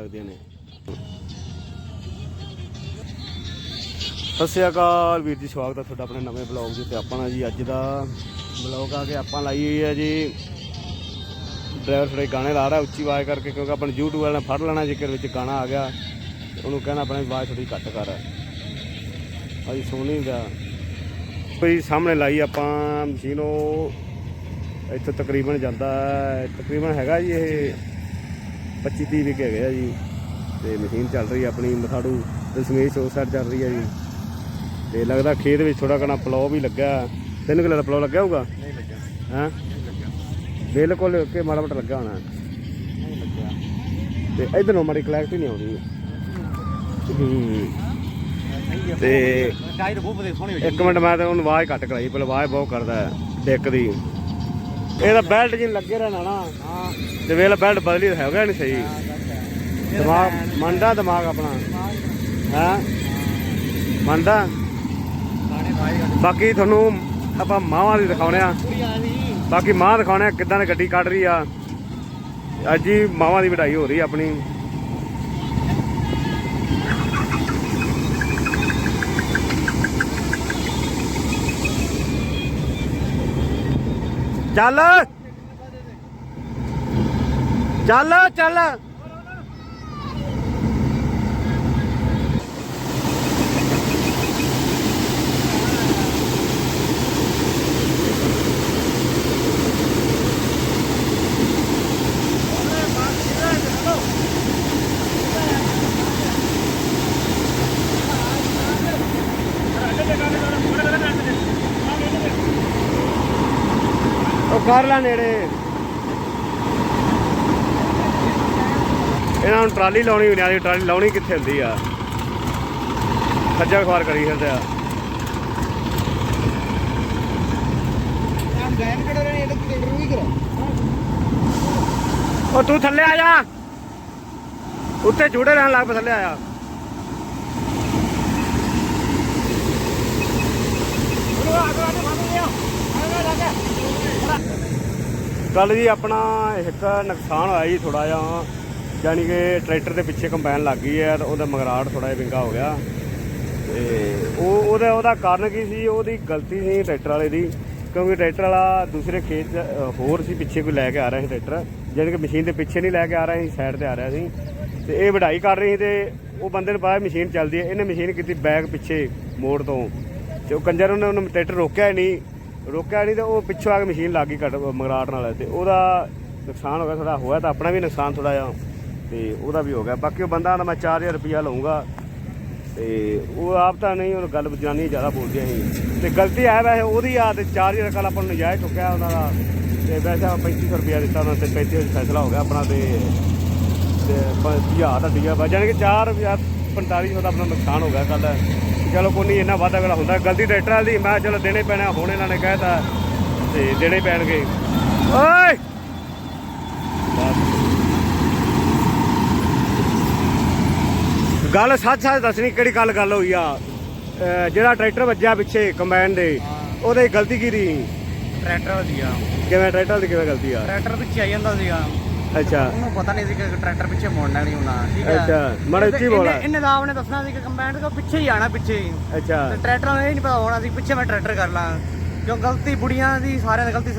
ਸਕਦੀਆਂ ਨੇ। ਸਤਿ ਸ਼੍ਰੀ ਅਕਾਲ ਵੀਰ ਜੀ, ਸਵਾਗਤ ਹੈ ਤੁਹਾਡਾ ਆਪਣੇ ਨਵੇਂ ਬਲੌਗ ਦੇ ਤੇ ਆਪਾਂ ਨਾ ਜੀ ਅੱਜ ਦਾ ਬਲੌਗ ਆ ਕੇ ਆਪਾਂ ਲਾਈ ਹੋਈ ਹੈ ਜੀ। ਡਰਾਈਵਰ ਥੋੜੇ ਗਾਣੇ ਲਾ ਰਿਹਾ, ਉੱਚੀ ਆਵਾਜ਼ ਕਰਕੇ ਕਿਉਂਕਿ ਆਪਾਂ ਨੂੰ YouTube ਵਾਲਿਆਂ ਨੇ ਫੜ ਲੈਣਾ, ਜੇਕਰ ਵਿੱਚ ਗਾਣਾ ਆ ਗਿਆ ਉਹਨੂੰ ਕਹਿਣਾ ਆਪਣੀ ਆਵਾਜ਼ ਥੋੜੀ ਘੱਟ ਕਰ। ਭਾਈ ਸੋਨੀ ਦਾ ਕੋਈ ਸਾਹਮਣੇ ਲਾਈ ਆਪਾਂ ਮਸ਼ੀਨ, ਉਹ ਇੱਥੇ ਤਕਰੀਬਨ ਜਾਂਦਾ ਤਕਰੀਬਨ ਹੈਗਾ ਜੀ ਇਹ। 25 30 ਵਿਕੇ ਹੈਗੇ ਆ ਜੀ। ਤੇ ਮਸ਼ੀਨ ਚੱਲ ਰਹੀ ਆਪਣੀ ਮਥਾੜੂ ਦਸ਼ਮੇਸ਼ ਉਸ ਸਾਈਡ ਚੱਲ ਰਹੀ ਹੈ ਜੀ। ਤੇ ਲੱਗਦਾ ਖੇਤ ਵਿੱਚ ਥੋੜਾ ਕਣਾ ਪਲੋ ਵੀ ਲੱਗਾ ਤਿੰਨ ਕਿਲੋ ਦਾ ਪਲੋ ਲੱਗਿਆ ਹੋਊਗਾ? ਨਹੀਂ ਲੱਗਿਆ। ਹਾਂ? ਬਿਲਕੁਲ ਕਿ ਮਾੜਾ ਮੋਟਾ ਲੱਗਾ ਹੋਣਾ। ਨਹੀਂ ਲੱਗਿਆ। ਤੇ ਇਧਰ ਨੂੰ ਮਾੜੀ ਕਲੈਕਟ ਨਹੀਂ ਆਉਂਦੀ। ਤੇ ਟਾਇਰ ਬਹੁਤ ਵਧੀਆ ਸੋਹਣੇ ਹੋਏ ਇੱਕ ਮਿੰਟ ਮੈਂ ਤਾਂ ਉਹਨੂੰ ਆਵਾਜ਼ ਘੱਟ ਕਰਾਈ ਪਹਿਲਾਂ ਆਵਾਜ਼ ਬਹੁਤ ਕਰਦਾ ਹੈ ਡਿੱਕ ਦੀ ਇਹਦਾ ਬੈਲਟ ਜਿਨ ਲੱਗੇ ਰਹਿਣਾ ਨਾ। ਹਾਂ ਤੇ ਵੇਲੇ ਬੈਲਟ ਬਦਲੀ ਤਾਂ ਹੈਗਾ ਨਹੀਂ ਸਹੀ। ਦਿਮਾਗ, ਮੰਨਦਾ ਦਿਮਾਗ ਆਪਣਾ। ਹੈ? ਮੰਨਦਾ? ਬਾਕੀ ਤੁਹਾਨੂੰ ਆਪਾਂ ਮਾਵਾਂ ਦੀ ਦਿਖਾਉਣੇ ਆ। ਬਾਕੀ ਮਾਂ ਦਿਖਾਉਣੇ ਆ ਕਿੱਦਾਂ ਦੀ ਗੱਡੀ ਕੱਢ ਰਹੀ ਆ। ਅੱਜ ਹੀ ਮਾਵਾਂ ਦੀ ਵਡਾਈ ਹੋ ਰਹੀ ਆਪਣੀ। ਚੱਲ। ਚੱਲ ਚੱਲ ਉਹ ਕਰ ਲੈ ਨੇੜੇ ਇਹਨਾਂ ਨੂੰ ਟਰਾਲੀ ਲਾਉਣੀ ਨਹੀਂ ਟਰਾਲੀ ਲਾਉਣੀ ਕਿੱਥੇ ਹੁੰਦੀ ਆ ਖੱਜਾ ਖਵਾਰ ਕਰੀ ਫਿਰਦੇ ਆ ਉਹ ਤੂੰ ਥੱਲੇ ਆ ਜਾ ਉੱਤੇ ਜੁੜੇ ਰਹਿਣ ਲੱਗ ਥੱਲੇ ਆ ਜਾ ਗੱਲ ਜੀ ਆਪਣਾ ਇੱਕ ਨੁਕਸਾਨ ਹੋਇਆ ਜੀ ਥੋੜਾ ਜਿਹਾ। ਯਾਨੀ ਕਿ ਟਰੈਕਟਰ ਦੇ ਪਿੱਛੇ ਕੰਬਾਈਨ ਲੱਗ ਗਈ ਹੈ ਤੇ ਉਹਦਾ ਮਗਰਾਟ ਥੋੜਾ ਜਿਹਾ ਵਿੰਗਾ ਹੋ ਗਿਆ। ਤੇ ਉਹ ਉਹਦਾ ਉਹਦਾ ਕਾਰਨ ਕੀ ਸੀ? ਉਹਦੀ ਗਲਤੀ ਸੀ ਟਰੈਕਟਰ ਵਾਲੇ ਦੀ ਕਿਉਂਕਿ ਟਰੈਕਟਰ ਵਾਲਾ ਦੂਸਰੇ ਖੇਤ 'ਚ, ਹੋਰ ਸੀ ਪਿੱਛੇ ਕੋਈ ਲੈ ਕੇ ਆ ਰਿਹਾ ਸੀ ਟਰੈਕਟਰ। ਯਾਨੀ ਕਿ ਮਸ਼ੀਨ ਦੇ ਪਿੱਛੇ ਨਹੀਂ ਲੈ ਕੇ ਆ ਰਿਹਾ ਸੀ ਸਾਈਡ ਤੇ ਆ ਰਿਹਾ ਸੀ। ਤੇ ਇਹ ਵਢਾਈ ਕਰ ਰਹੀ ਸੀ ਤੇ ਉਹ ਬੰਦੇ ਨੂੰ ਪਤਾ ਮਸ਼ੀਨ ਚੱਲਦੀ ਹੈ। ਇਹਨੇ ਮਸ਼ੀਨ ਕੀਤੀ ਬੈਗ ਪਿੱਛੇ ਮੋੜ ਤੋਂ। ਤੇ ਉਹ ਕੰਜਰ ਉਹਨੇ ਉਹਨੂੰ ਟਰੈਕਟਰ ਰੋਕਿਆ ਹੀ ਨਹੀਂ। ਰੋਕਿਆ ਨਹੀਂ ਤੇ ਉਹ ਪਿੱਛੋਂ ਆ ਕੇ ਮਸ਼ੀਨ ਲੱਗ ਗਈ ਕੱਟ ਮਗਰਾਟ ਨਾਲ ਤੇ ਉਹਦਾ ਨੁਕਸਾਨ ਹੋ ਗਿਆ ਥੋੜਾ ਹੋਇਆ ਤਾਂ ਆਪਣਾ ਵੀ ਨੁਕਸਾਨ ਥੋੜਾ ਜਿਹਾ। ਤੇ ਉਹਦਾ ਵੀ ਹੋ ਗਿਆ। ਬਾਕੀ ਉਹ ਬੰਦਾ ਆਂਦਾ ਮੈਂ 4000 ਰੁਪਇਆ ਲਵਾਂਗਾ ਤੇ ਉਹ ਆਪ ਤਾਂ ਨਹੀਂ, ਉਹ ਗੱਲ ਜਨਾਨੀ ਜ਼ਿਆਦਾ ਬੋਲਦੀਆਂ ਸੀ ਤੇ ਗਲਤੀ ਹੈ ਵੈਸੇ ਉਹਦੀ ਆ ਤੇ 4000 ਕੱਲ ਆਪਾਂ ਨੂੰ ਨਜਾਇਜ਼ ਚੁੱਕਿਆ ਉਹਨਾਂ ਦਾ। ਤੇ ਵੈਸੇ ਆਪਾਂ 3500 ਰੁਪਇਆ ਦਿੱਤਾ ਉਹਨਾਂ ਤੇ 35 ਫੈਸਲਾ ਹੋ ਗਿਆ ਆਪਣਾ ਤੇ ਤੇ 50 ਦਾ ਡੀਆ ਵਾ ਜਾਣੀ ਕਿ 4 4500 ਦਾ ਆਪਣਾ ਨੁਕਸਾਨ ਹੋ ਗਿਆ ਕੱਲ ਚਲੋ ਕੋਈ ਨਹੀਂ ਇੰਨਾ ਵਾਧਾ ਅਗਲਾ ਹੁੰਦਾ। ਗਲਤੀ ਟਰੈਕਟਰ ਵਾਲੀ ਦੀ ਮੈਂ ਚਲੋ ਦੇਣੇ ਪੈਣਾ ਹੁਣ ਇਹਨਾਂ ਨੇ ਕਹਿਤਾ ਤੇ ਦੇਣੇ ਪੈਣਗੇ। ਓਏ! ਗੱਲ ਸੱਚ ਸੱਚ ਦੱਸਣੀ ਕਿਹੜੀ ਗੱਲ ਗੱਲ ਹੋਈ ਆ? ਜਿਹੜਾ ਟਰੈਕਟਰ ਵੱਜਿਆ ਪਿੱਛੇ ਕੰਬਾਈਨ ਦੇ ਉਹਦੇ ਗਲਤੀ ਕੀ ਰਹੀ? ਟਰੈਕਟਰ ਵਧੀਆ ਕਿਵੇਂ ਟਰੈਕਟਰ ਦੀ ਕਿਵੇਂ ਗਲਤੀ ਆ? ਟਰੈਕਟਰ ਪਿੱਛੇ ਆ ਜਾਂਦਾ ਸੀਗਾ। ਅੱਛਾ। ਉਹਨੂੰ ਪਤਾ ਨਹੀਂ ਸੀ ਕਿ ਟਰੈਕਟਰ ਪਿੱਛੇ ਮੋੜਨਾ ਨਹੀਂ ਹੋਣਾ ਠੀਕ ਹੈ ਅੱਛਾ ਮਾੜਾ ਇਹਨੇ- ਬੋਲਾ ਇਹਨੇ ਤਾਂ ਆਪਨੇ ਦੱਸਣਾ ਸੀ ਕਿ ਕੰਬਾਈਨ ਤੋਂ ਪਿੱਛੇ ਹੀ ਆਣਾ ਪਿੱਛੇ ਹੀ। ਅੱਛਾ। ਤੇ ਟਰੈਕਟਰ ਨੂੰ ਇਹ ਨਹੀਂ ਪਤਾ ਹੋਣਾ ਸੀ ਪਿੱਛੇ ਮੈਂ ਟਰੈਕਟਰ ਕਰ ਲਾਂ। ਕਿਉਂ ਗਲਤੀ ਬੁੜੀਆਂ ਦੀ ਸਾਰਿਆਂ ਦੀ ਗਲਤੀ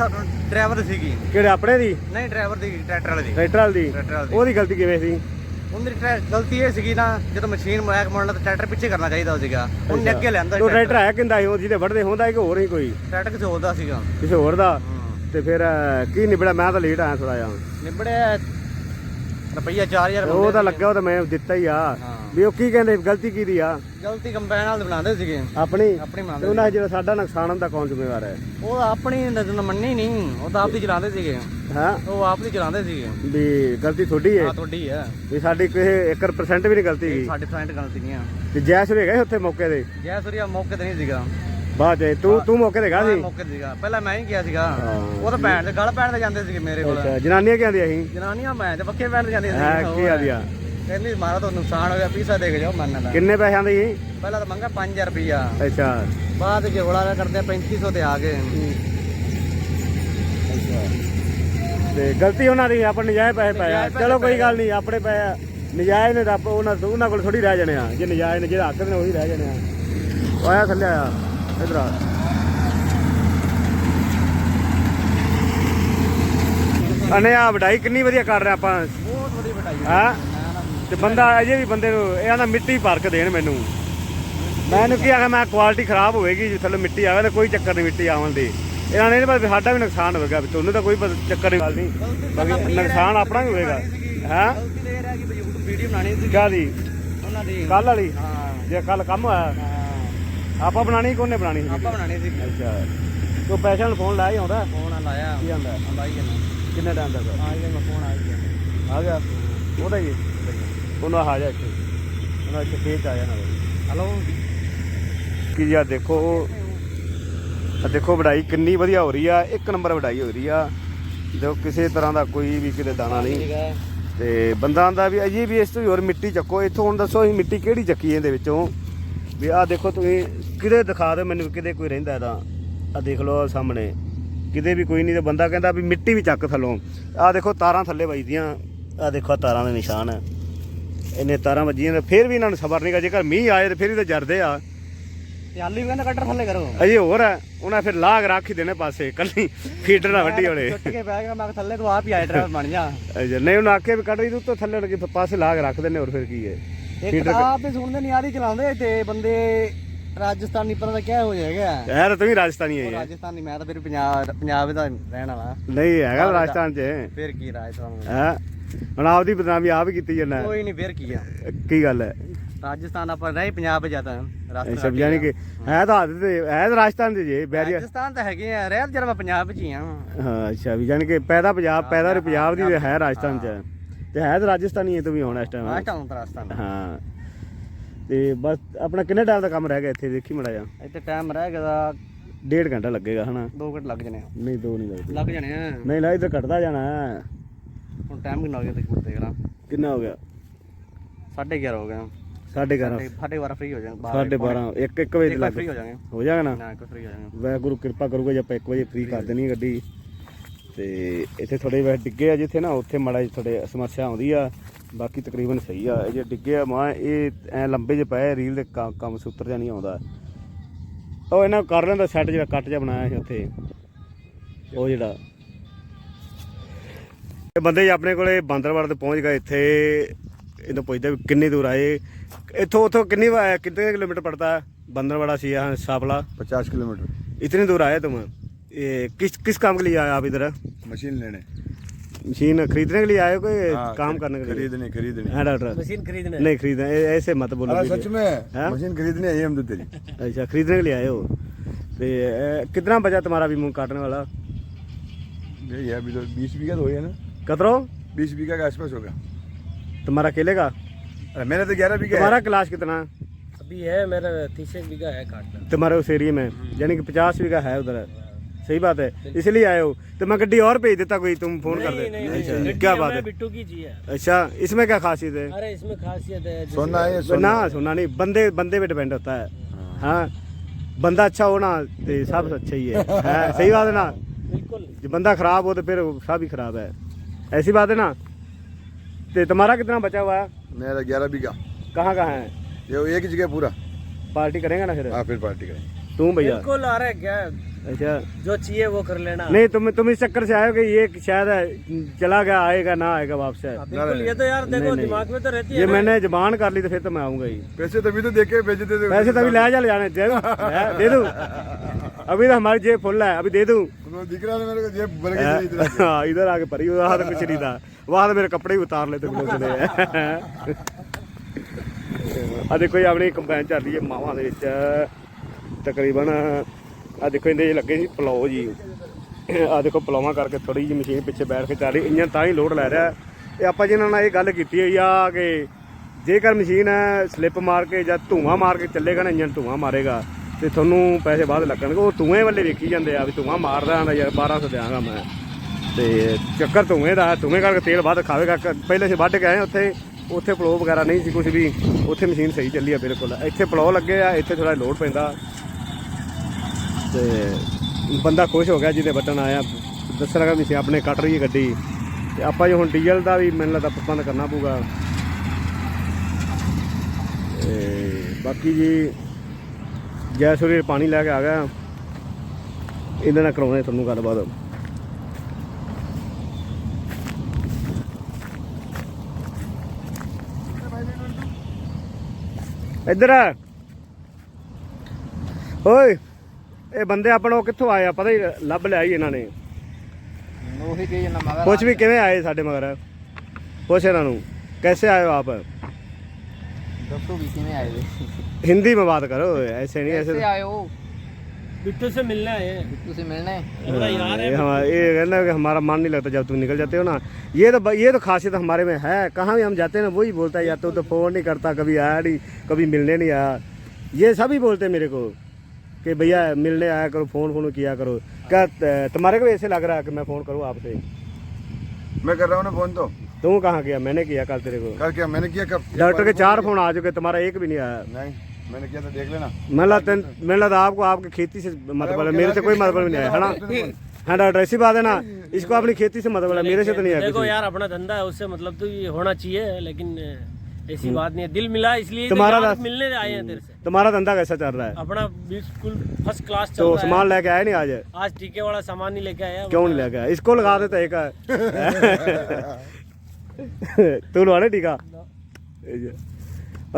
ਡਰਾਈਵਰ ਦੀ ਸੀਗੀ। ਕਿਹੜੇ ਆਪਣੇ ਦੀ? ਨਹੀਂ ਡਰਾਈਵਰ ਦੀ ਟਰੈਕਟਰ ਵਾਲੇ ਦੀ। ਟਰੈਕਟਰ ਵਾਲੀ ਦੀ? ਟਰੈਕਟਰ ਵਾਲੇ ਦੀ। ਉਹਦੀ ਗਲਤੀ ਕਿਵੇਂ ਸੀ? ਉਹਦੀ ਟਰੈ- ਗਲਤੀ ਇਹ ਸੀਗੀ ਨਾ ਜਦੋਂ ਮਸ਼ੀਨ ਮੋਇਕ ਮੋੜਨਾ ਤਾਂ ਟਰੈਕਟਰ ਪਿੱਛੇ ਕਰਨਾ ਚਾਹੀਦਾ ਸੀਗਾ। ਉਹਨੇ ਅੱਗੇ ਉਹ ਟਰੈਕਟਰ। ਹੈ ਕਿੰਦਾ ਸੀ? ਉਹ ਜਿਹਦੇ ਵੱਢਦੇ ਹੁੰਦਾ ਕਿ ਹੋਰ ਹੀ ਕੋਈ? ਟਰੈਕਟਰ ਕਿਸੇ ਹੋਰ ਦਾ ਸੀਗਾ। ਕਿਸੇ ਹੋਰ ਦਾ। ਤੇ ਫਿਰ ਕੀ ਨਿਬੜਿਆ? ਮੈਂ ਤਾਂ ਲੇਟ ਆਇਆ ਥੋੜਾ ਜਿਹਾ। ਨਿਬੜਿਆ ਰੁਪਈਆ 4000 ਉਹ ਤਾਂ ਲੱਗਿਆ ਉਹ ਤਾਂ ਮੈਂ ਦਿੱਤਾ ਹੀ ਆ। ਹਾਂ। ਵੀ ਉਹ ਕੀ ਕਹਿੰਦੇ? ਗਲਤੀ ਕੀ ਦੀ ਆ? ਗਲਤੀ ਕੰਬਾਈਨ ਨਾਲ ਬਣਾਉਂਦੇ ਸੀਗੇ। ਆਪਣੀ? ਆਪਣੀ ਬਣਾਉਂਦੇ ਉਹਨਾਂ ਜਿਹੜਾ ਸਾਡਾ ਨੁਕਸਾਨ ਹੁੰਦਾ ਕੌਣ ਜ਼ਿੰਮੇਵਾਰ ਹੈ? ਉਹ ਆਪਣੀ ਨਜ਼ਰ ਮੰਨੀ ਨਹੀਂ ਉਹ ਤਾਂ ਆਪਦੀ ਚਲਾਉਂਦੇ ਸੀਗੇ। ਹਾਂ? ਉਹ ਆਪਦੀ ਚਲਾਉਂਦੇ ਸੀਗੇ। ਵੀ ਗਲਤੀ ਤੁਹਾਡੀ ਹੈ? ਆ ਤੁਹਾਡੀ ਹੈ। ਵੀ ਸਾਡੀ ਕਿਸੇ 1% ਵੀ ਨਹੀਂ ਗਲਤੀ ਇਹ ਗਈ ਸਾਡੇ ਫਰੈਂਡ ਗਲਤੀ ਨਹੀਂ ਆ। ਤੇ ਜੈਸ ਵੀ ਹੈਗਾ ਉੱਥੇ ਮੌਕੇ ਤੇ? ਜੈ ਸੂਰਿਆ ਮੌਕੇ ਤੇ ਨਹੀਂ ਸੀਗਾ। ਬਾਅਦ ਚ ਤੂੰ ਤੂੰ ਮੌਕੇ ਤੇ ਗਾ ਸੀ? ਮੌਕੇ ਤੇ ਸੀਗਾ। ਪਹਿਲਾਂ ਮੈਂ ਹੀ ਗਿਆ ਸੀਗਾ। ਉਹ ਤਾਂ ਭੈਣ ਦੇ ਗਲ ਪੈਣ ਤੇ ਜਾਂਦੇ ਸੀਗੇ ਮੇਰੇ ਕੋਲ। ਅੱਛਾ ਜਨਾਨੀਆਂ ਕੀ ਆਂਦੀਆਂ ਸੀ? ਜਨਾਨੀਆਂ ਮੈਂ ਤੇ ਪੱਕੇ ਪੈਣ ਤੇ ਜਾਂਦੀਆਂ ਹੈ ਸੀ ਕੀ ਆਂਦੀਆਂ? ਕਹਿੰਦੀ ਮਾਰਾ ਤਾਂ ਨੁਕਸਾਨ ਹੋ ਗਿਆ ਪੀਸਾ ਦੇ ਕੇ ਜਾਓ ਮੰਨ ਲੈ। ਕਿੰਨੇ ਪੈਸਿਆਂ ਦੀ ਸੀ? ਪਹਿਲਾਂ ਤਾਂ ਮੰਗਾ 5000 ਰੁਪਈਆ। ਅੱਛਾ। ਬਾਅਦ ਚ ਹੋਲਾ ਕਰਦੇ ਆ 3500 ਤੇ ਆ ਗਏ। ਤੇ ਗਲਤੀ ਉਹਨਾਂ ਦੀ ਆਪਾਂ ਨਜਾਇਜ਼ ਪੈਸੇ ਨਜਾਇਜ਼ ਪੈਸੇ ਚਲੋ ਕੋਈ ਪਾਏ। ਗੱਲ ਨਹੀਂ ਆਪਣੇ ਪੈਸੇ ਨਜਾਇਜ਼ ਨੇ ਰੱਬ ਉਹਨਾਂ ਉਹਨਾਂ ਕੋਲ ਥੋੜੀ ਰਹਿ ਜਾਣੇ ਆ। ਜੇ ਨਜਾਇਜ਼ ਨੇ ਜਿਹੜੇ ਹੱਕ ਦੇ ਨੇ ਉਹੀ ਰਹਿ ਜਾਣੇ ਆ। ਉਹ ਆਇਆ ਥੱਲੇ ਆਇਆ। ਇਧਰ ਆ। ਅਨੇ ਆ ਵਡਾਈ ਕਿੰਨੀ ਵਧੀਆ ਕਰ ਰਿਹਾ ਆਪਾਂ। ਬਹੁਤ ਵੱਡੀ ਵਟਾਈ ਹਾਂ? ਤੇ ਬੰਦਾ ਅਜੇ ਵੀ ਬੰਦੇ ਨੂੰ ਇਹ ਆਂਦਾ ਮਿੱਟੀ ਭਰ ਕੇ ਦੇਣ ਮੈਨੂੰ। ਮੈਂ ਇਹਨੂੰ ਕੀ ਆਖਿਆ ਮੈਂ ਕੁਆਲਿਟੀ ਖਰਾਬ ਹੋਵੇਗੀ ਜੇ ਥੱਲੇ ਮਿੱਟੀ ਆਵੇ ਤਾਂ ਕੋਈ ਚੱਕਰ ਨਹੀਂ ਮਿੱਟੀ ਆਉਣ ਦੀ। ਇਹਨਾਂ ਨੇ ਵੀ ਸਾਡਾ ਵੀ ਨੁਕਸਾਨ ਹੋਵੇਗਾ ਤੁਹਾਨੂੰ ਤਾਂ ਕੋਈ ਚੱਕਰ ਨਹੀਂ ਗੱਲ ਨਹੀਂ ਬਾਕੀ ਨੁਕਸਾਨ ਆਪਣਾ ਵੀ ਹੋਵੇਗਾ। ਹਾਂ? ਗਲਤੀ ਇਹ ਰਹਿ YouTube ਵੀਡੀਓ ਬਣਾਣੀ ਸੀ। ਕਾਦੀ ਉਹਨਾਂ ਦੀ। ਕੱਲ ਵਾਲੀ? ਹਾਂ। ਜੇ ਕੱਲ ਕੰਮ ਹੋਇਆ। ਹਾਂ ਆਪਾਂ ਬਣਾਣੀ ਕੋਨੇ ਬਣਾਣੀ ਸੀ ਆਪਾਂ ਬਣਾਣੀ ਸੀ। ਅੱਛਾ। ਤੂੰ ਪੈਸਿਆਂ ਨੂੰ ਫੋਨ ਲਾਇਆ ਆਉਂਦਾ? ਫੋਨ ਲਾਇਆ। ਕੀ ਆਂਦਾ ਹੀ ਨਾ ਕਿੰਨੇ ਟਾਈਮ ਤੱਕ? ਆ ਗਿਆ ਮੈਂ ਫੋਨ ਆ ਗਿਆ ਆ ਗਿਆ? ਉਹਦਾ ਹੀ ਉਹਨੂੰ ਆ ਜਾ ਇੱਥੇ। ਉਹਨਾਂ ਇੱਥੇ ਖੇਤ ਆ ਜਾਣਾ। ਹਲੋ ਕਿ ਆ ਦੇਖੋ ਆ ਦੇਖੋ ਵਢਾਈ ਕਿੰਨੀ ਵਧੀਆ ਹੋ ਰਹੀ ਆ। ਇੱਕ ਨੰਬਰ ਵਢਾਈ ਹੋ ਰਹੀ ਆ। ਜੋ ਕਿਸੇ ਤਰ੍ਹਾਂ ਦਾ ਕੋਈ ਵੀ ਕਿਤੇ ਦਾਣਾ ਨਹੀਂ। ਤੇ ਬੰਦਾ ਆਂਦਾ ਵੀ ਅਜੇ ਵੀ ਇਸ ਤੋਂ ਹੋਰ ਮਿੱਟੀ ਚੱਕੋ। ਇੱਥੋਂ ਹੁਣ ਦੱਸੋ ਅਸੀਂ ਮਿੱਟੀ ਕਿਹੜੀ ਚੱਕੀ ਇਹਦੇ ਵਿੱਚੋਂ? ਵੀ ਆਹ ਦੇਖੋ ਤੁਸੀਂ ਕਿਤੇ ਦਿਖਾ ਦਿਓ ਮੈਨੂੰ ਕਿਤੇ ਕੋਈ ਰਹਿੰਦਾ ਇਹਦਾ। ਆ ਦੇਖ ਲਓ ਆਹ ਸਾਹਮਣੇ। ਕਿਤੇ ਵੀ ਕੋਈ ਨਹੀਂ ਤੇ ਬੰਦਾ ਕਹਿੰਦਾ ਵੀ ਮਿੱਟੀ ਵੀ ਚੱਕ ਥੱਲੋਂ। ਆਹ ਦੇਖੋ ਤਾਰਾਂ ਥੱਲੇ ਵੱਜਦੀਆਂ। ਆਹ ਦੇਖੋ ਤਾਰਾਂ ਦੇ ਨਿਸ਼ਾਨ। ਇਹਨੇ ਤਾਰਾਂ ਵੱਜੀਆਂ ਤੇ ਫਿਰ ਵੀ ਇਹਨਾਂ ਨੂੰ ਸਬਰ ਨਹੀਂਗਾ ਜੇਕਰ ਮੀਂਹ ਆਏ ਤੇ ਫਿਰ ਹੀ ਤਾਂ ਜਰਦੇ ਆ। ਤੇ ਆਲੂ ਵੀ ਕਹਿੰਦਾ ਕਟਰ ਥੱਲੇ ਕਰੋ। ਅਜੇ ਹੋਰ ਹੈ ਉਹਨਾਂ ਫਿਰ ਲਾਗ ਰੱਖ ਹੀ ਦੇਣੇ ਪਾਸੇ। ਕੱਲੀ ਫੀਡਰ ਨਾ ਵੱਡੀ ਹੋਲੇ ਟੁੱਟ ਕੇ ਬਹਿ ਗਿਆ। ਮੈਂ ਕਿਹਾ ਥੱਲੇ ਤੂੰ ਆਪ ਹੀ ਆਏ ਡਰਾਈਵਰ ਬਣ ਜਾ। ਅਜੇ ਨਹੀਂ ਉਹਨਾਂ ਆਖੇ ਵੀ ਕੱਢ ਰਹੀ ਤੂੰ ਤਾਂ ਥੱਲੇ ਲੱਗੇ ਪਾਸੇ ਲਾਗ ਰੱਖ ਦਿੰਦੇ ਹੋਰ ਫਿਰ ਕੀ ਹੈ। ਇੱਕ ਤਾਂ ਆਪ ਹੀ ਸੁਣਦੇ ਨਹੀਂ ਆਦੀ ਚਲਾਉਂਦੇ ਤੇ ਬੰਦੇ ਰਾਜਸਥਾਨੀ ਪਤਾ ਤਾਂ ਕਿਆ ਹੋ ਜਾਏਗਾ ਯਾਰ ਤੂੰ ਵੀ ਰਾਜਸਥਾਨੀ ਹੈ ਯਾਰ ਰਾਜਸਥਾਨੀ ਮੈਂ ਤਾਂ ਫਿਰ ਪੰਜਾਬ ਪੰਜਾਬ ਦਾ ਰਹਿਣ ਵਾਲਾ। ਨਹੀਂ ਹੈਗਾ ਰਾਜਸਥਾਨ 'ਚ। ਫਿਰ ਕੀ ਰਾਜਸਥਾਨ ਹੈ? ਹੁਣ ਆਪਦੀ ਬਦਨਾਮੀ ਆਪ ਹੀ ਕੀਤੀ ਜਾਂਦਾ। ਕੋਈ ਨਹੀਂ ਫਿਰ ਕੀ ਆ? ਕੀ ਗੱਲ ਹੈ? ਰਾਜਸਥਾਨ ਆਪਾਂ ਨਹੀਂ ਪੰਜਾਬ ਜਾਤਾ ਇਹ ਸਭ ਜਾਨੀ ਕਿ ਹੈ ਤਾਂ ਹੱਦ ਤੇ ਹੈ ਤਾਂ ਰਾਜਸਥਾਨ ਦੇ ਜੇ ਰਾਜਸਥਾਨ ਤਾਂ ਹੈਗੇ ਆ ਰਹਿ ਮੈਂ ਪੰਜਾਬ ਵਿੱਚ ਹੀ ਆ। ਹਾਂ ਅੱਛਾ ਵੀ ਜਾਨੀ ਕਿ ਪੈਦਾ ਪੰਜਾਬ ਪੈਦਾ ਰੇ ਪੰਜਾਬ ਦੀ ਤੇ ਹੈ ਰਾਜਸਥਾਨ 'ਚ। ਤੇ ਹੈ ਤਾਂ ਰਾਜਸਥਾਨੀ ਹੈ ਤੂੰ ਵੀ ਹੁਣ ਇਸ ਟਾਈਮ ਰਾਜਸਥਾਨ ਤੋਂ ਰਾਜਸਥਾਨ। ਹਾਂ। ਤੇ ਬਸ ਆਪਣਾ ਕਿੰਨੇ ਟਾਈਮ ਦਾ ਕੰਮ ਰਹਿ ਗਿਆ ਇੱਥੇ? ਦੇਖੀ ਮੜਾ ਜਾ ਇੱਥੇ ਟਾਈਮ ਰਹਿ ਗਿਆ ਡੇਢ ਘੰਟਾ ਲੱਗੇਗਾ ਹਨਾ? 2 ਘੰਟੇ ਲੱਗ ਜਾਣੇ ਆ। ਨਹੀਂ ਦੋ ਨਹੀਂ ਲੱਗਦੇ। ਲੱਗ ਜਾਣੇ ਆ। ਨਹੀਂ ਲਾ ਇੱਧਰ ਘਟਦਾ ਜਾਣਾ। ਹੈ। ਹੁਣ ਟਾਈਮ ਕਿੰਨਾ ਹੋ ਗਿਆ ਦੇਖ ਦੇਖ ਲਾ ਕਿੰਨਾ ਹੋ ਗਿਆ? 11:30 ਹੋ ਗਿਆ। ਸਾਢੇ 11 ਸਾਡੇ 12 ਫ੍ਰੀ ਹੋ ਜਾਣਗੇ ਸਾਢੇ 12 1 1 ਵਜੇ ਲੱਗ ਫ੍ਰੀ ਹੋ ਜਾਣਗੇ ਹੋ ਜਾਏਗਾ ਨਾ? ਨਾ ਕੋਈ ਫ੍ਰੀ ਹੋ ਜਾਣਗੇ ਵਾਹਿਗੁਰੂ ਕਿਰਪਾ ਕਰੂਗਾ ਜੇ ਆਪਾਂ 1 ਵਜੇ ਫ੍ਰੀ ਕਰ ਦੇਣੀ ਹੈ ਗੱਡੀ। ਤੇ ਇੱਥੇ ਥੋੜੇ ਵੈਸੇ ਡਿੱਗੇ ਆ ਜਿੱਥੇ ਨਾ ਉੱਥੇ ਮੜਾ ਥੋੜੇ ਸਮੱਸਿਆ ਆਉਂਦੀ ਆ ਬਾਕੀ ਤਕਰੀਬਨ ਸਹੀ ਆ। ਇਹ ਜੇ ਡਿੱਗੇ ਆ ਮਾਂ ਇਹ ਐ ਲੰਬੇ ਜੇ ਪਏ ਰੀਲ ਦੇ ਕੰਮ ਸੁੱਤਰ ਜਾਂ ਨਹੀਂ ਆਉਂਦਾ। ਉਹ ਇਹਨਾਂ ਕਰ ਲੈਂਦਾ ਸੈੱਟ ਜਿਹੜਾ ਕੱਟ ਜਿਹਾ ਬਣਾਇਆ ਸੀ ਉੱਥੇ। ਉਹ ਜਿਹੜਾ। ਇਹ ਬੰਦੇ ਜੀ ਆਪਣੇ ਕੋਲੇ ਬਾਂਦਰਵਾੜ ਤੇ ਪਹੁੰਚ ਗਏ ਇੱਥੇ। ਇਹਨੂੰ ਪੁੱਛਦਾ ਵੀ ਕਿੰਨੀ ਦੂਰ ਆਏ ਇੱਥੋਂ ਉੱਥੋਂ ਕਿੰਨੀ ਵਾਰ ਕਿੰਨੇ ਕਿਲੋਮੀਟਰ ਪੜਦਾ? ਬੰਦਰਵਾੜਾ ਸੀ ਸਾਪਲਾ 50 ਕਿਲੋਮੀਟਰ। ਇਤਨੀ ਦੂਰ ਆਏ ਤੁਮ ये किस किस काम के लिए आए आप इधर मशीन लेने मशीन खरीदने के लिए आए हो कोई हाँ, काम खरी- करने के लिए खरीदने खरीदने हाँ डॉक्टर मशीन खरीदने नहीं खरीदने ऐ- ऐसे मत बोलो अरे कि- सच में हाँ? मशीन खरीदने आई हम तो तेरी अच्छा खरीदने के लिए आए हो तो ये, कितना बचा तुम्हारा अभी मुंह काटने वाला यही है अभी तो बीस बीघा तो हो गया ना कतरो बीस बीघा के आसपास होगा तुम्हारा अकेले का अरे मैंने तो ग्यारह बीघा तुम्हारा क्लास कितना अभी है मेरा तीस एक बीघा है काटना तुम्हारे उस एरिया में यानी कि पचास बीघा है उधर सही बात है इसलिए आए हो तो मैं गड्डी और भेज देता कोई तुम फोन कर दे अच्छा, क्या बात है बिट्टू की जी है अच्छा इसमें क्या खासियत है अरे इसमें खासियत है जैसे- सोना है ये ना सोना सुनना नहीं बंदे बंदे पे डिपेंड होता है हाँ बंदा अच्छा हो ना तो सब अच्छा ही है हैं? सही बात है ना बिल्कुल जो बंदा खराब हो तो फिर सब ही खराब है ऐसी बात है ना तो तुम्हारा कितना बचा हुआ है मेरा ग्यारह बीघा कहाँ कहाँ है ये एक ही जगह पूरा पार्टी करेंगे ना फिर हाँ फिर पार्टी करें तुम भैया बिल्कुल आ रहा है क्या अच्छा जो चाहिए वो कर लेना नहीं तुम तुम इस चक्कर से आए हो कि ये शायद चला गया आएगा ना आएगा वापस हाँ, बिल्कुल ये तो यार देखो नहीं, नहीं। दिमाग में तो रहती है ये ना। मैंने जबान कर ली तो फिर तो मैं आऊंगा ही पैसे तभी तो देखे भेजे थे पैसे तभी ले जा ले जाने दे दूं है, दे दूं अभी तो हमारी जेब फुल है अभी दे दूं तो दिख रहा है मेरे को जेब भर के दी इधर। हाँ इधर आके परी वहाँ तो कुछ नहीं था वहाँ तो मेरे कपड़े ही उतार लेते लोग ने ਆ ਦੇਖੋ ਜੀ ਆਪਣੀ ਕੰਬਾਈਨ ਚੱਲ ਰਹੀ ਹੈ ਮਾਵਾਂ ਦੇ ਵਿੱਚ ਤਕਰੀਬਨ ਆ ਦੇਖੋ ਇਹਦੇ ਜੇ ਲੱਗੇ ਸੀ ਪਲਾਓ ਜੀ। ਆ ਦੇਖੋ ਪਲਾਵਾਂ ਕਰਕੇ ਥੋੜੀ ਜਿਹੀ ਮਸ਼ੀਨ ਪਿੱਛੇ ਬੈਠ ਕੇ ਚੱਲ ਰਹੀ ਇੰਜਨ ਤਾਂ ਹੀ ਲੋਡ ਲੈ ਰਿਹਾ। ਇਹ ਆਪਾਂ ਜਿਹਨਾਂ ਨਾਲ ਇਹ ਗੱਲ ਕੀਤੀ ਹੋਈ ਆ ਕਿ ਜੇਕਰ ਮਸ਼ੀਨ ਸਲਿੱਪ ਮਾਰ ਕੇ ਜਾਂ ਧੂਆਂ ਮਾਰ ਕੇ ਚੱਲੇਗਾ ਨਾ ਇੰਜਨ ਧੂਆਂ ਮਾਰੇਗਾ ਤੇ ਤੁਹਾਨੂੰ ਪੈਸੇ ਬਾਅਦ ਲੱਗਣਗੇ। ਉਹ ਧੂਏ ਵੱਲੇ ਵੇਖੀ ਜਾਂਦੇ ਆ ਵੀ ਧੂਆਂ ਮਾਰਦਾ ਆਂਦਾ ਯਾਰ 1200 ਦਿਆਂਗਾ ਮੈਂ। ਤੇ ਚੱਕਰ ਧੂਏ ਦਾ ਹੈ, ਧੂਏ ਕਰਕੇ ਤੇਲ ਵੱਧ ਖਾਵੇਗਾ। ਪਹਿਲੇ ਅਸੀਂ ਵੱਢ ਕੇ ਆਏ ਉੱਥੇ ਉੱਥੇ ਪਲੋ ਵਗੈਰਾ ਨਹੀਂ ਸੀ ਕੁਝ ਵੀ। ਉੱਥੇ ਮਸ਼ੀਨ ਸਹੀ ਚੱਲੀ ਆ ਬਿਲਕੁਲ। ਇੱਥੇ ਪਲੋ ਲੱਗੇ ਆ ਇੱਥੇ ਥੋੜਾ ਲੋਡ ਪੈਂਦਾ। ਤੇ ਬੰਦਾ ਖੁਸ਼ ਹੋ ਗਿਆ ਜਿਹਦੇ ਬਟਨ ਆਇਆ। ਦੱਸਣ ਲਗਾ ਵੀ ਸੀ ਆਪਣੇ ਕੱਟ ਰਹੀ ਹੈ ਗੱਡੀ। ਤੇ ਆਪਾਂ ਜੇ ਹੁਣ ਡੀਜ਼ਲ ਦਾ ਵੀ ਮੈਨੂੰ ਲੱਗਦਾ ਪ੍ਰਬੰਧ ਕਰਨਾ ਪਊਗਾ। ਬਾਕੀ ਜੀ ਜੈ ਸੂਰੀ ਪਾਣੀ ਲੈ ਕੇ ਆ ਗਿਆ। ਇਹਨਾਂ ਨਾਲ ਕਰਾਉਣੇ ਤੁਹਾਨੂੰ ਗੱਲਬਾਤ। ਇੱਧਰ ਆ। ਓਏ। ਇਹ ਬੰਦੇ ਆਪਣਾ ਉਹ ਕਿੱਥੋਂ ਆਏ ਆ ਪਤਾ ਹੀ ਲੱਭ ਲਿਆ ਹੀ ਇਹਨਾਂ ਨੇ ਉਹੀ ਕਹੀ ਜਾਂਦਾ ਮਗਰ ਪੁੱਛ ਵੀ ਕਿਵੇਂ ਆਏ ਸਾਡੇ ਮਗਰ ਪੁੱਛ ਇਹਨਾਂ ਨੂੰ कैसे आए हो आप ਦੱਸੋ ਵੀ ਕਿਵੇਂ ਆਏ ਵੇ हिंदी में बात करो ऐसे नहीं ऐसे कैसे आए हो बिट्टू से मिलना है बिट्टू से मिलने हमारा यार है ये हमा- ये कहना कि हमारा मन नहीं लगता जब तुम निकल जाते हो ना ये तो ये तो खासियत हमारे में है कहाँ भी हम जाते हैं ना वही बोलता है या तो तो फोन नहीं करता कभी आया नहीं कभी मिलने नहीं आया ये सभी बोलते हैं मेरे को कि भैया मिलने आया करो फोन फोन किया करो क्या त- तुम्हारे को भी ऐसे लग रहा है कि मैं फोन करूँ आपसे मैं कर रहा हूँ ना फोन तो तू कहाँ किया मैंने किया कल तेरे को कर क्या मैंने किया कब डॉक्टर के चार फोन आ चुके तुम्हारा एक भी नहीं आया नहीं मैंने किया तो देख लेना मैं लगता मैं लगता आपको आपकी खेती से मतलब है मेरे से कोई मतलब नहीं आया है ना हाँ डॉक्टर ऐसी बात है ना इसको अपनी खेती से मतलब है मेरे से तो नहीं है देखो किसी यार अपना धंधा है उससे मतलब तो ये होना चाहिए लेकिन ऐसी बात नहीं है दिल मिला इसलिए तो तुम्हारा यहाँ रास- मिलने आए हैं तेरे से तुम्हारा धंधा कैसा चल रहा है अपना बिल्कुल फर्स्ट क्लास चल तो रहा सामान लेके आए नहीं आज है आज टीके वाला सामान नहीं लेके आया क्यों नहीं लेके आए इसको लगा देता एक ਤੂੰ ਲਵਾਣੇ ਟੀਕਾ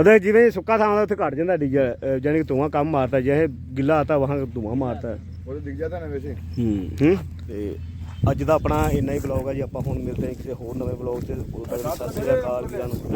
ਅਦੇ ਜਿਵੇਂ ਸੁੱਕਾ ਥਾਂ ਦਾ ਉੱਥੇ ਘਟ ਜਾਂਦਾ ਡੀਜ਼ਲ ਅਹ ਜਾਣੀ ਕਿ ਧੂਆਂ ਕੰਮ ਮਾਰਦਾ ਜਿਹੇ ਗਿੱਲਾ ਆਤਾ ਵਹਾਂ ਧੂਆਂ ਮਾਰਦਾ ਹੈ वो तो दिख जाता है ना वैसे ਹੂੰ ਹੂੰ ਤੇ ਅੱਜ ਦਾ ਆਪਣਾ ਇੰਨਾ ਹੀ ਬਲੌਗ ਹੈ ਜੀ ਆਪਾਂ ਹੁਣ ਮਿਲਦੇ ਹਾਂ ਕਿਸੇ ਹੋਰ ਨਵੇਂ ਬਲੌਗ 'ਚ ਉਦੋਂ ਤੱਕ ਸਤਿ ਸ਼੍ਰੀ ਅਕਾਲ ਵੀਰਾਂ ਨੂੰ